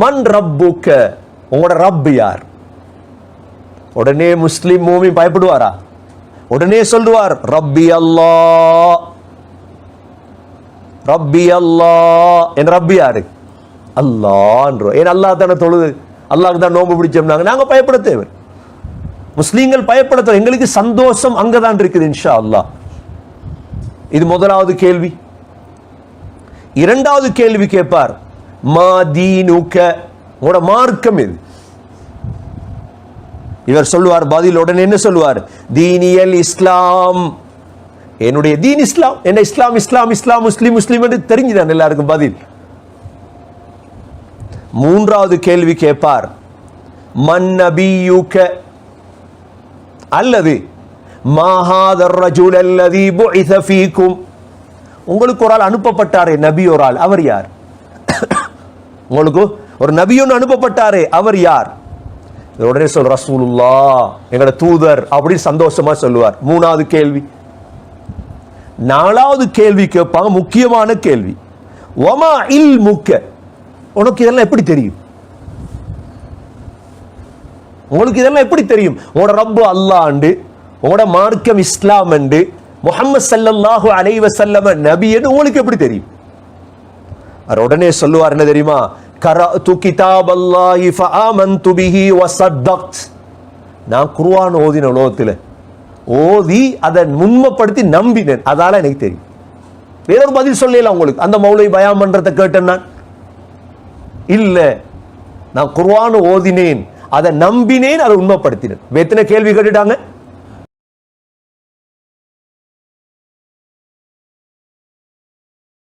மன் ரப்புக்க உங்களோட ரப்பு யார்? உடனே முஸ்லீம் மூமி பயப்படுவாரா? உடனே சொல்லுவார் ரப்பி அல்லாஹ் ரப்பி அல்லாஹ் என் ரப்பி யாரு? அல்லான்றோம் ஏன் அல்லாஹ் தானே தொழுது? அல்லாஹ் தான் நோம்பு பிடிச்சோம்னாங்க. நாங்க பயப்பட தேவை முஸ்லீம்கள் பயப்பட எங்களுக்கு சந்தோஷம் அங்கதான் இருக்குது இன்ஷா அல்லாஹ் இது முதலாவது கேள்வி. இரண்டாவது கேள்வி கேட்பார். மா தீனுக உங்களோட மார்க்கம் எது? இவர் சொல்லுவார் பதில் உடனே என்ன சொல்லுவார்? தீனியல் இஸ்லாம். என்னுடைய தீன் இஸ்லாம். என்ன இஸ்லாம் இஸ்லாம் இஸ்லாம் முஸ்லீம் முஸ்லீம் என்று தெரிஞ்சுதான் எல்லாருக்கும் பதில். மூன்றாவது கேள்வி கேட்பார். மன்னபியூக்க அல்லது மாஹாதர் ரஜுல் அல்லதி புஇத ஃபீக்கும் உங்களுக்கு ஒரு ஆள் அனுப்பப்பட்டாரே நபி ஒரு ஆள். அவர் யார்? உங்களுக்கு ஒரு நபி அனுப்பப்பட்டாரே அவர் யார்? உடனே சொல் ரசூலுல்லா எங்களோட தூதர் அப்படின்னு சந்தோஷமா சொல்லுவார். மூணாவது கேள்வி. நாலாவது கேள்வி கேட்பாங்க முக்கியமான கேள்வி. ஒமா இல் முக்க உனக்கு இதெல்லாம் எப்படி தெரியும்? உங்களுக்கு இதெல்லாம் எப்படி தெரியும்? உங்களோட ரப்பு அல்லாண்டு உங்களோட மார்க்கம் இஸ்லாம் அண்டு முகமது சல்லல்லாஹு அலைவசல்லம நபி என்று உங்களுக்கு எப்படி தெரியும்? அவர் உடனே சொல்லுவார் என்ன தெரியுமா? கரஅது கிதாப் அல்லாஹி ஃபஆமன்து பிஹி வஸத்தக்த் நான் குர்ஆன் ஓதின உலகத்தில் ஓதி அதை உண்மைப்படுத்தி நம்பினேன். அதால எனக்கு தெரியும். வேறொரு பதில் சொல்லல உங்களுக்கு. அந்த மௌலை பயம் பண்றதை கேட்டேன் நான். இல்ல நான் குர்ஆன் ஓதினேன். அதை நம்பினேன் அதை உண்மைப்படுத்தினேன். எத்தனை கேள்வி கேட்டுட்டாங்க?